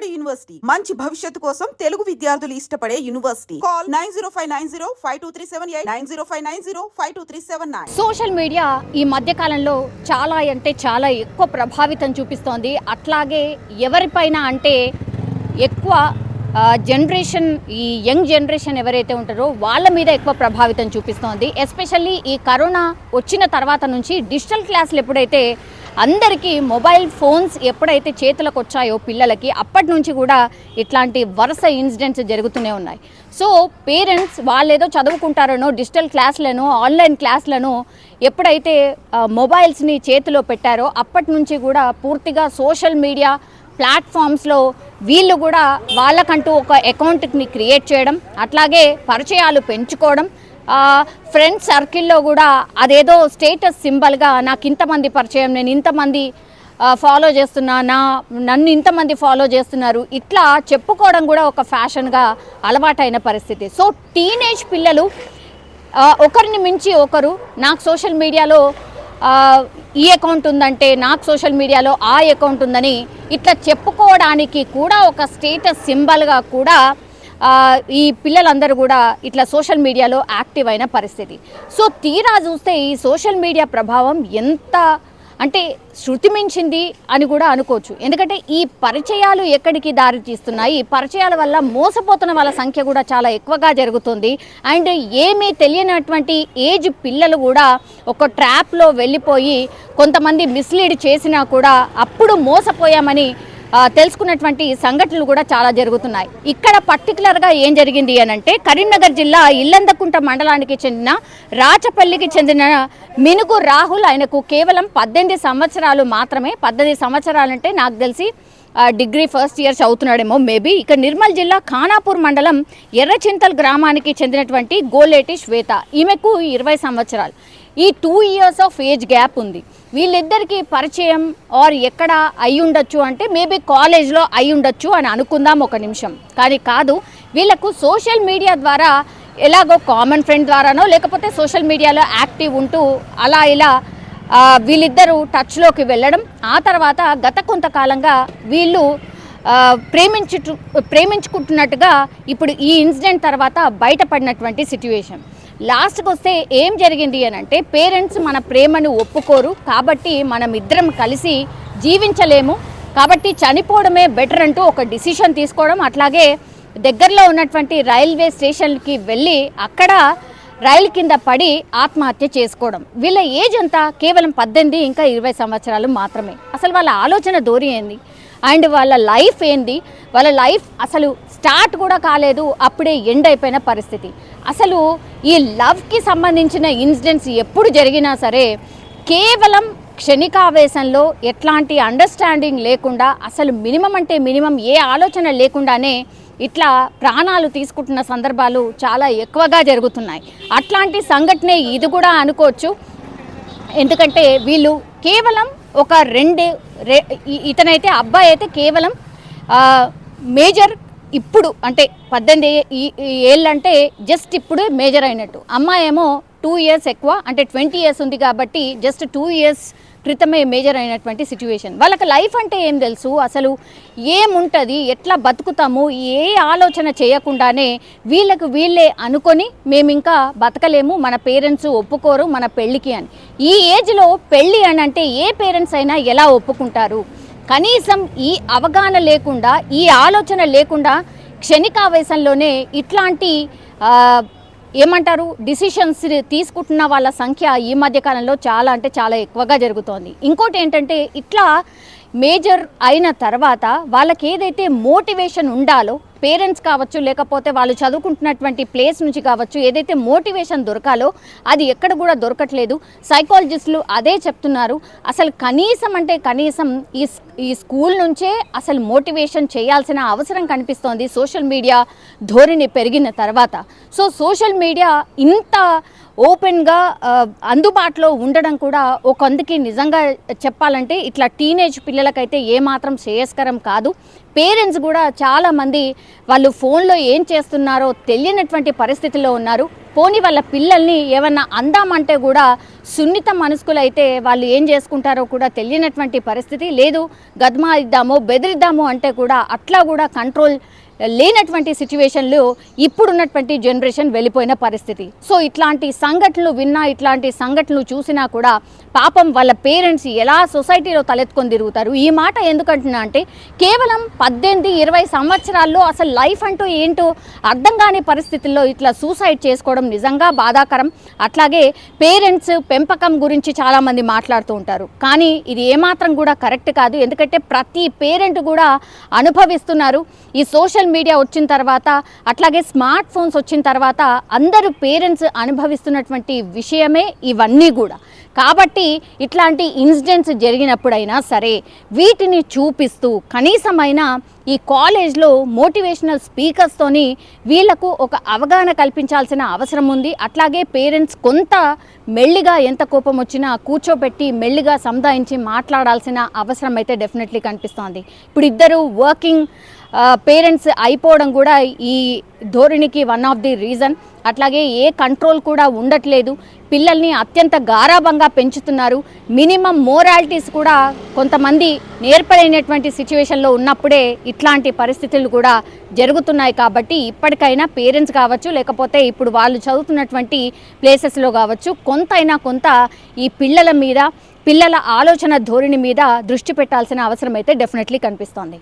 Vijayawada university. మంచి భవిష్యత్తు కోసం తెలుగు విద్యార్థులు ఇష్టపడే university. Call nine zero five nine zero five two three seven eight nine zero five nine zero five two three seven nine. Social media ఈ మధ్య కాలంలో చాలా అంటే చాలా ఎక్కువ ప్రభావితం చూపిస్తోంది. అట్లాగే ఎవరిపైన అంటే ఎక్కువ జనరేషన్ ఈ యంగ్ జనరేషన్ ఎవరైతే ఉంటారో వాళ్ళ మీద ఎక్కువ ప్రభావితం చూపిస్తోంది. ఎస్పెషల్లీ ఈ కరోనా వచ్చిన తర్వాత నుంచి డిజిటల్ క్లాసులు ఎప్పుడైతే అందరికీ మొబైల్ ఫోన్స్ ఎప్పుడైతే చేతులకు వచ్చాయో పిల్లలకి అప్పటి నుంచి కూడా ఇట్లాంటి వరుస ఇన్సిడెంట్స్ జరుగుతూనే ఉన్నాయి. సో పేరెంట్స్ వాళ్ళు ఏదో చదువుకుంటారనో డిజిటల్ క్లాస్లను ఆన్లైన్ క్లాస్లను ఎప్పుడైతే మొబైల్స్ని చేతిలో పెట్టారో అప్పటి నుంచి కూడా పూర్తిగా సోషల్ మీడియా ప్లాట్ఫామ్స్లో వీళ్ళు కూడా వాళ్ళకంటూ ఒక అకౌంట్ని క్రియేట్ చేయడం అట్లాగే పరిచయాలు పెంచుకోవడం ఫ్రెండ్స్ సర్కిల్లో కూడా అదేదో స్టేటస్ సింబల్గా నాకు ఇంతమంది పరిచయం నేను ఇంతమంది ఫాలో చేస్తున్నా నా నన్ను ఇంతమంది ఫాలో చేస్తున్నారు. ఇట్లా చెప్పుకోవడం కూడా ఒక ఫ్యాషన్గా అలవాటైన పరిస్థితి. సో టీనేజ్ పిల్లలు ఒకరిని మించి ఒకరు నాకు సోషల్ మీడియాలో ఈ అకౌంట్ ఉందంటే నాకు సోషల్ మీడియాలో ఆ అకౌంట్ ఉందని ఇట్లా చెప్పుకోవడానికి కూడా ఒక స్టేటస్ సింబల్గా కూడా ఈ పిల్లలందరూ కూడా ఇట్లా సోషల్ మీడియాలో యాక్టివ్ అయిన పరిస్థితి. సో తీరా చూస్తే ఈ సోషల్ మీడియా ప్రభావం ఎంత అంటే శృతి మించింది అని కూడా అనుకోవచ్చు. ఎందుకంటే ఈ పరిచయాలు ఎక్కడికి దారి తీస్తున్నాయి? ఈ పరిచయాల వల్ల మోసపోతున్న వాళ్ళ సంఖ్య కూడా చాలా ఎక్కువగా జరుగుతుంది. అండ్ ఏమీ తెలియనటువంటి ఏజ్ పిల్లలు కూడా ఒక ట్రాప్లో వెళ్ళిపోయి కొంతమంది మిస్లీడ్ చేసినా కూడా అప్పుడు మోసపోయామని తెలుసుకున్నటువంటి సంఘటనలు కూడా చాలా జరుగుతున్నాయి. ఇక్కడ పర్టికులర్గా ఏం జరిగింది అని అంటే కరీంనగర్ జిల్లా ఇల్లందకుంట మండలానికి చెందిన రాచపల్లికి చెందిన మినుగు రాహుల్ ఆయనకు కేవలం పద్దెనిమిది సంవత్సరాలు మాత్రమే పద్దెనిమిది సంవత్సరాలంటే నాకు తెలిసి డిగ్రీ ఫస్ట్ ఇయర్ చదువుతున్నాడేమో మేబీ. ఇక నిర్మల్ జిల్లా ఖానాపూర్ మండలం ఎర్రచింతల్ గ్రామానికి చెందినటువంటి గోలేటి శ్వేత. ఈమెకు ఇరవై సంవత్సరాలు. ఈ two years of age gap ఉంది. వీళ్ళిద్దరికీ పరిచయం ఆర్ ఎక్కడ అయి ఉండొచ్చు అంటే మేబీ కాలేజ్లో అయి ఉండొచ్చు అని అనుకుందాం ఒక నిమిషం. కానీ కాదు వీళ్ళకు సోషల్ మీడియా ద్వారా ఎలాగో కామన్ ఫ్రెండ్ ద్వారానో లేకపోతే సోషల్ మీడియాలో యాక్టివ్ ఉంటూ అలా ఇలా వీళ్ళిద్దరూ టచ్లోకి వెళ్ళడం. ఆ తర్వాత గత కొంతకాలంగా వీళ్ళు ఆ, ప్రేమించుటు ప్రేమించుకుంటున్నట్టుగా ఇప్పుడు ఈ ఇన్సిడెంట్ తర్వాత బయటపడినటువంటి సిట్యువేషన్ లాస్ట్కి వస్తే ఏం జరిగింది అని అంటే పేరెంట్స్ మన ప్రేమను ఒప్పుకోరు కాబట్టి మనం ఇద్దరం కలిసి జీవించలేము. కాబట్టి చనిపోవడమే బెటర్ అంటూ ఒక డిసిషన్ తీసుకోవడం అట్లాగే దగ్గరలో ఉన్నటువంటి రైల్వే స్టేషన్కి వెళ్ళి అక్కడ రైలు కింద పడి ఆత్మహత్య చేసుకోవడం. వీళ్ళ ఏజ్ అంతా కేవలం పద్దెనిమిది ఇంకా ఇరవై సంవత్సరాలు మాత్రమే. అసలు వాళ్ళ ఆలోచన ధోరి ఏంది? అండ్ వాళ్ళ లైఫ్ ఏంది? వాళ్ళ లైఫ్ అసలు స్టార్ట్ కూడా కాలేదు అప్పుడే ఎండ్ అయిపోయిన పరిస్థితి. అసలు ఈ లవ్కి సంబంధించిన ఇన్సిడెంట్స్ ఎప్పుడు జరిగినా సరే కేవలం క్షణికావేశంలో ఎట్లాంటి అండర్స్టాండింగ్ లేకుండా అసలు మినిమం అంటే మినిమం ఏ ఆలోచన లేకుండానే ఇట్లా ప్రాణాలు తీసుకుంటున్న సందర్భాలు చాలా ఎక్కువగా జరుగుతున్నాయి. అట్లాంటి సంఘటనే ఇది కూడా అనుకోవచ్చు. ఎందుకంటే వీళ్ళు కేవలం ఒక రెండు రే ఇతనైతే అబ్బాయి అయితే కేవలం మేజర్ ఇప్పుడు అంటే పద్దెనిమిది ఏళ్ళంటే జస్ట్ ఇప్పుడు మేజర్ అయినట్టు. అమ్మాయి ఏమో టూ ఇయర్స్ ఎక్కువ అంటే ట్వంటీ ఇయర్స్ ఉంది కాబట్టి జస్ట్ టూ ఇయర్స్ క్రితమే మేజర్ అయినటువంటి సిచ్యువేషన్ వాళ్ళకి లైఫ్ అంటే ఏం తెలుసు? అసలు ఏముంటుంది? ఎట్లా బతుకుతాము? ఏ ఆలోచన చేయకుండానే వీళ్ళకు వీళ్ళే అనుకొని మేము ఇంకా బతకలేము మన పేరెంట్స్ ఒప్పుకోరు మన పెళ్ళికి అని. ఈ ఏజ్లో పెళ్ళి అని అంటే ఏ పేరెంట్స్ అయినా ఎలా ఒప్పుకుంటారు? కనీసం ఈ అవగాహన లేకుండా ఈ ఆలోచన లేకుండా క్షణికావేశంలోనే ఇట్లాంటి ఏమంటారు? డిసిషన్స్ తీసుకుంటున్న వాళ్ళ సంఖ్య ఈ మధ్య కాలంలో చాలా అంటే చాలా ఎక్కువగా జరుగుతోంది. ఇంకోటి ఏంటంటే ఇట్లా మేజర్ అయిన తర్వాత వాళ్ళకి ఏదైతే మోటివేషన్ ఉండాలో పేరెంట్స్ కావచ్చు లేకపోతే వాళ్ళు చదువుకుంటున్నటువంటి ప్లేస్ నుంచి కావచ్చు ఏదైతే మోటివేషన్ దొరకాలో అది ఎక్కడ కూడా దొరకట్లేదు. సైకాలజిస్టులు అదే చెప్తున్నారు. అసలు కనీసం అంటే కనీసం ఈ స్- ఈ స్కూల్ నుంచే అసలు మోటివేషన్ చేయాల్సిన అవసరం కనిపిస్తోంది సోషల్ మీడియా ధోరణి పెరిగిన తర్వాత. సో సోషల్ మీడియా ఇంత ఓపెన్గా అందుబాటులో ఉండడం కూడా ఒకందుకి నిజంగా చెప్పాలంటే ఇట్లా టీనేజ్ పిల్లలకైతే ఏమాత్రం శ్రేయస్కరం కాదు. పేరెంట్స్ కూడా చాలామంది వాళ్ళు ఫోన్లో ఏం చేస్తున్నారో తెలియనటువంటి పరిస్థితిలో ఉన్నారు. పోనీ వాళ్ళ పిల్లల్ని ఏమన్నా అందామంటే కూడా సున్నిత మనసుకులైతే వాళ్ళు ఏం చేసుకుంటారో కూడా తెలియనటువంటి పరిస్థితి. లేదు గద్మా ఇద్దామో బెదిరిద్దామో అంటే కూడా అట్లా కూడా కంట్రోల్ లేనటువంటి సిచ్యువేషన్లు ఇప్పుడున్నటువంటి జనరేషన్ వెళ్ళిపోయిన పరిస్థితి. సో ఇట్లాంటి సంఘటనలు విన్నా ఇట్లాంటి సంఘటనలు చూసినా కూడా పాపం వాళ్ళ పేరెంట్స్ ఎలా సొసైటీలో తలెత్తుకొని తిరుగుతారు? ఈ మాట ఎందుకంటున్నా అంటే కేవలం పద్దెనిమిది ఇరవై సంవత్సరాల్లో అసలు లైఫ్ అంటూ ఏంటో అర్థం కాని పరిస్థితుల్లో ఇట్లా సూసైడ్ చేసుకోవడం నిజంగా బాధాకరం. అట్లాగే పేరెంట్స్ పెంపకం గురించి చాలామంది మాట్లాడుతూ ఉంటారు. కానీ ఇది ఏమాత్రం కూడా కరెక్ట్ కాదు. ఎందుకంటే ప్రతి పేరెంట్ కూడా అనుభవిస్తున్నారు. ఈ సోషల్ మీడియా వచ్చిన తర్వాత అట్లాగే స్మార్ట్ ఫోన్స్ వచ్చిన తర్వాత అందరూ పేరెంట్స్ అనుభవిస్తున్నటువంటి విషయమే ఇవన్నీ కూడా. కాబట్టి ఇట్లాంటి ఇన్సిడెంట్స్ జరిగినప్పుడైనా సరే వీటిని చూపిస్తూ కనీసమైన ఈ కాలేజ్లో మోటివేషనల్ స్పీకర్స్తోని వీళ్ళకు ఒక అవగాహన కల్పించాల్సిన అవసరం ఉంది. అట్లాగే పేరెంట్స్ కొంత మెల్లిగా ఎంత కోపం వచ్చినా కూర్చోబెట్టి మెల్లిగా సముదాయించి మాట్లాడాల్సిన అవసరం అయితే డెఫినెట్లీ కనిపిస్తోంది. ఇప్పుడు ఇద్దరు వర్కింగ్ పేరెంట్స్ అయిపోవడం కూడా ఈ ధోరణికి వన్ ఆఫ్ ది రీజన్ అట్లాగే ఏ కంట్రోల్ కూడా ఉండట్లేదు. పిల్లల్ని అత్యంత గారాభంగా పెంచుతున్నారు. మినిమం మోరాలిటీస్ కూడా కొంతమంది నేర్పలేనటువంటి సిచ్యువేషన్లో ఉన్నప్పుడే ఇట్లాంటి పరిస్థితులు కూడా జరుగుతున్నాయి కాబట్టి ఇప్పటికైనా పేరెంట్స్ కావచ్చు లేకపోతే ఇప్పుడు వాళ్ళు చదువుతున్నటువంటి ప్లేసెస్లో కావచ్చు కొంతైనా కొంత ఈ పిల్లల మీద పిల్లల ఆలోచన ధోరణి మీద దృష్టి పెట్టాల్సిన అవసరం అయితే డెఫినెట్లీ కనిపిస్తోంది.